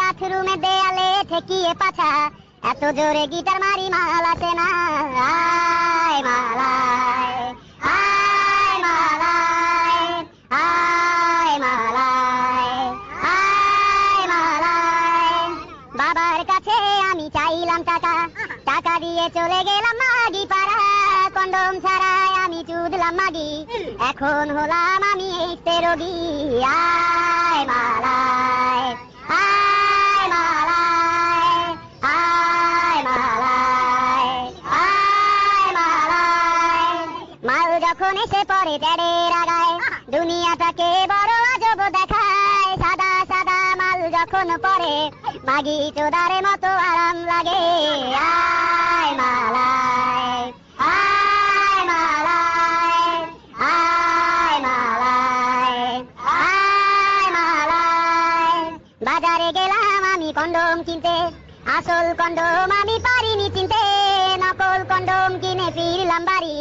বাথরুমে দেয়ালে ঠেকিয়ে পাছা। এত জোরে গিটার মারি, মাল না। আয় মালায় বাবার কাছে আমি চাইলাম টাকা টাকা দিয়ে চলে গেলাম মাগি পাড়া কন্ডম ছাড়াই চুদলাম মাগি এখন হলাম আমি এসতে রোগী। আয় মালায় আয় মালায় আয় মালায় আয় মালায়। মাল যখন এসে পড়ে আগায় দুনিয়াটাকে বড় আজব দেখায়। সাদা সাদা মাল যখন পরে মাগি চোদারে মতো আরাম লাগে। আয় মালায়। বাজারে গেলাম আমি কন্ডম কিনতে। আসল কন্ডম আমি পারিনি চিনতে। নকল কন্ডম কিনে ফিরলাম বাড়ি।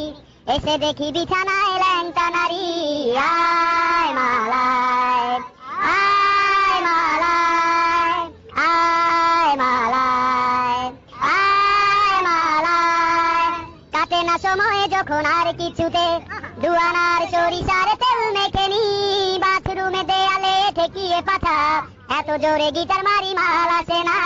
এসে দেখি বিছানায় ল্যাংটা নারী। আয় মালায় আয় মালায় আয় মালায় আয় মালায়। কাটে না সময় যখন আর কিছুতে। দুয়ানার সরিষার দেয়ালে এ পাঠা এত জোরে গিটার মারি মাল আসে না।